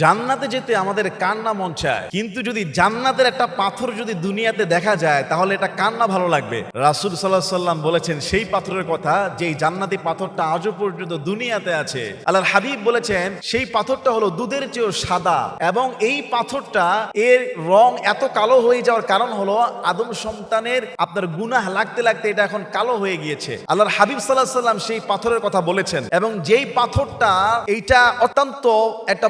জান্নাতে যেতে আমাদের কান্না মন চায়। কিন্তু যদি জান্নাতের একটা পাথর যদি দুনিয়াতে দেখা যায়, তাহলে এটা কান্না ভালো লাগবে। রাসুল সাল্লাহ সাল্লাম বলেছেন, সেই পাথরের কথা যে এই জান্নাতি পাথরটা আজও পর্যন্ত দুনিয়াতে আছে। আল্লাহ হাবিব বলেছেন, সেই পাথরটা হলো দুধের চেয়েও সাদা এবং এই পাথরটা এর রং এত কালো হয়ে যাওয়ার কারণ হলো আদম সন্তানের আপনার গুনাহ লাগতে লাগতে এটা এখন কালো হয়ে গিয়েছে। আল্লাহর হাবিব সাল্লাহ সাল্লাম সেই পাথরের কথা বলেছেন এবং যেই পাথরটা এইটা অত্যন্ত একটা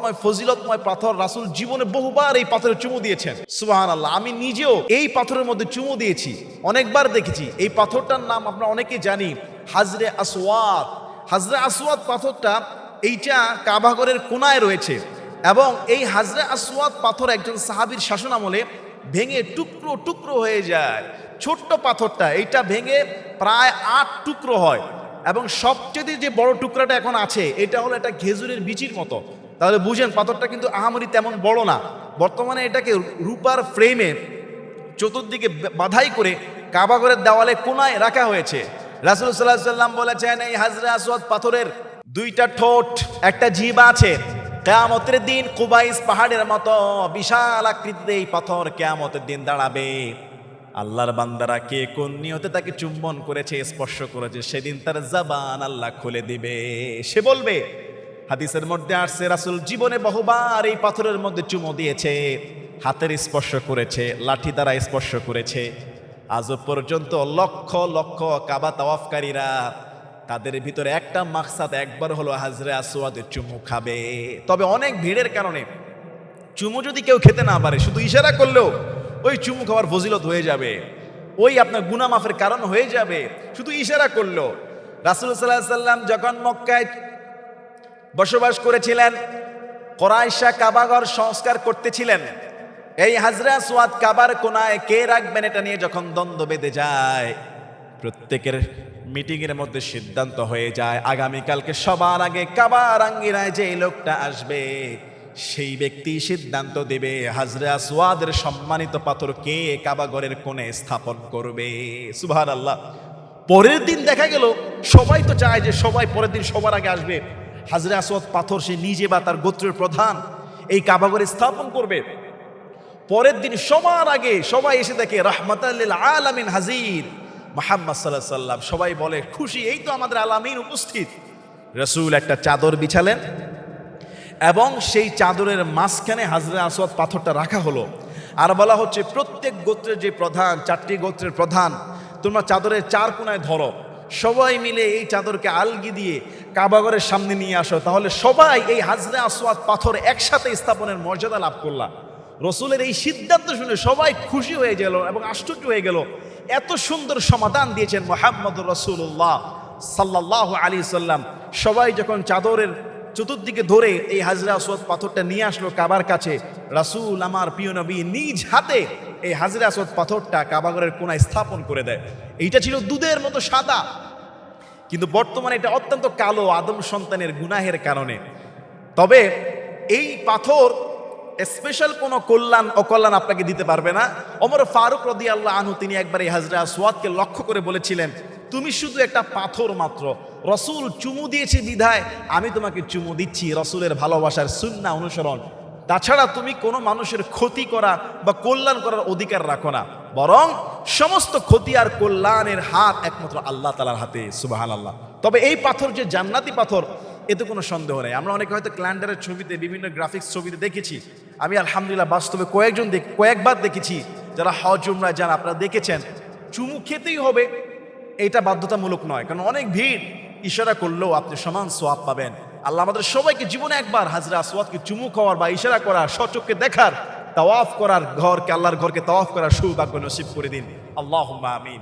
বরকতময় ফজিলতময় পাথর রাসুল জীবনে বহুবার এই পাথরে চুমু দিয়েছেন। সুবাহান আল্লাহ আমি নিজেও এই পাথরের মধ্যে চুমু দিয়েছি। অনেকবার দেখেছি। এই পাথরটার নাম আমরা অনেকে জানি, হাজরে আসওয়াত হাজরে আসওয়াত পাথরটা এইটা কাবাগরের কোনায় রয়েছে এবং এই হাজরে আসওয়াত পাথর একজন সাহাবির শাসন আমলে ভেঙে টুকরো টুকরো হয়ে যায়। ছোট্ট পাথরটা, এইটা ভেঙে প্রায় আট টুকরো হয় এবং সবচেয়ে যে বড় টুকরাটা এখন আছে, এটা হলো একটা খেজুরের বিচির মতো। তাহলে বুঝেন, পাথরটা কিন্তু আহামরি তেমন বড় না। বর্তমানে এটাকে রূপার ফ্রেমে চতুর্দিকে বাধাই করে কাবাগরের দেওয়ালে কোনায় রাখা হয়েছে। রাসুল সাল্লাহ সাল্লাম বলেছেন, এই হাজরা আসওয়াদ পাথরের দুইটা ঠোঁট, একটা জিব আছে। কেয়ামতের দিন কুবাইস পাহাড়ের মতো বিশাল আকৃতিতে এই পাথর কেয়ামতের দিন দাঁড়াবে। আল্লাহর বান্দারা কে কোন নিয়তে তাকে চুম্বন করেছে, স্পর্শ করেছে, সেদিন তার জাবান আল্লাহ খুলে দিবে। সে বলবে হাদিসের মধ্যে আসছে, রাসুল জীবনে বহুবার এই পাথরের মধ্যে চুমো দিয়েছে, হাতের স্পর্শ করেছে, লাঠি দ্বারা স্পর্শ করেছে। আজও পর্যন্ত লক্ষ লক্ষ কাবা তাওয়াফকারীরা তাদের ভিতরে একটা মাকসাদ একবার হলো হাজরে আসওয়াদের চুমু খাবে। তবে অনেক ভিড়ের কারণে চুমু যদি কেউ খেতে না পারে, শুধু ইশারা করলেও ওই চুমু খাওয়ার ফজিলত হয়ে যাবে। ওই আপনার গুনা মাফের কারণ হয়ে যাবে। শুধু ইশারা করল। রাসুল সাল্লাহ সাল্লাম যখন মক্কায় বসবাস করেছিলেন। কোরাইশা কাবাগর সংস্কার করতেছিলেন। এই হাজরা সোয়াদ কাবার কোনায় কে রাখবেন এটা নিয়ে যখন দ্বন্দ্ব বেঁধে যায়, প্রত্যেকের মিটিংয়ের মধ্যে সিদ্ধান্ত হয়ে যায়, আগামীকালকে সবার আগে কাবার আঙ্গিনায় যে লোকটা আসবে, সেই ব্যক্তি সিদ্ধান্ত দেবে, হাজরা সোয়াদের সম্মানিত পাথর কে কাবাগরের কোণে স্থাপন করবে। সুভার আল্লাহ পরের দিন দেখা গেল, সবাই তো চায় যে সবাই পরের দিন সবার আগে আসবে। হাজরে আসওয়াদ পাথর সে নিজে বা তার গোত্রের প্রধান, এই কাবাগরে স্থাপন করবে। পরের দিন সবার আগে সবাই এসে দেখে রহমত আলামিন হাজির। মোহাম্মদ সাল্লাহ সাল্লাম সবাই বলে, খুশি, এই তো আমাদের আলামিন উপস্থিত। রসুল একটা চাদর বিছালেন এবং সেই চাদরের মাঝখানে হাজরে আসওয়াদ পাথরটা রাখা হলো। আর বলা হচ্ছে, প্রত্যেক গোত্রের যে প্রধান, চারটি গোত্রের প্রধান, তোমরা চাদরের চার কোনায় ধরো। সবাই মিলে এই চাদরকে আলগি দিয়ে কাবাগরের সামনে নিয়ে আসো। তাহলে সবাই এই হাজরে আসোয়াদ পাথর একসাথে স্থাপনের মর্যাদা লাভ করলাম রসুলের এই সিদ্ধান্ত শুনে সবাই খুশি হয়ে গেল এবং আশ্চর্য হয়ে গেল। এত সুন্দর সমাধান দিয়েছেন মোহাম্মদ রসুল্লাহ সাল্লাহ আলী সাল্লাম। সবাই যখন চাদরের চতুর্দিকে ধরে এই হাজরা আসওয়াদ পাথরটা নিয়ে আসলো কাবার কাছে। রাসুল আমার প্রিয় নবী নিজ হাতে এই হাজরা আসওয়াদ পাথরটা কাবাগরের কোনায় স্থাপন করে দেয়। এইটা ছিল দুধের মতো সাদা। কিন্তু বর্তমানে এটা অত্যন্ত কালো আদম সন্তানের গুনাহের কারণে। তবে এই পাথর স্পেশাল কোনো কল্যাণ, অকল্যাণ আপনাকে দিতে পারবে না। অমর ফারুক রদি আল্লাহ আনহু তিনি একবার এই হাজরা সোয়াদকে লক্ষ্য করে বলেছিলেন তুমি শুধু একটা পাথর মাত্র। রসুল চুমু দিয়েছে বিধায়, আমি তোমাকে চুমু দিচ্ছি। রসুলের ভালোবাসার সুন্না অনুসরণ। তাছাড়া তুমি কোনো মানুষের ক্ষতি করা বা কল্যাণ করার অধিকার রাখো না। বরং সমস্ত ক্ষতি আর কল্যাণের হাত একমাত্র আল্লাহ তালার হাতে সুবাহান আল্লাহ তবে এই পাথর যে জান্নাতি পাথর, এতে কোনো সন্দেহ নেই। আমরা অনেকে হয়তো ক্ল্যান্ডারের ছবিতে, বিভিন্ন গ্রাফিক্স ছবিতে দেখেছি। আমি আলহামদুলিল্লাহ বাস্তবে কয়েকজন কয়েকবার দেখেছি। যারা হজ, উমরা যান, আপনারা দেখেছেন। চুমু খেতেই হবে এটা বাধ্যতামূলক নয়, কারণ অনেক ভিড় ইশারা করলেও আপনি সমান সোয়াব পাবেন। আল্লাহ আমাদের সবাইকে জীবনে একবার হাজরা আসওয়াদকে চুমু খাওয়ার বা ইশারা করার সচককে দেখার, তাওয়াফ করার ঘরকে, আল্লাহর ঘরকে তাওয়াফ করার সৌভাগ্য নসিব করে দিন। আল্লাহ আমিন।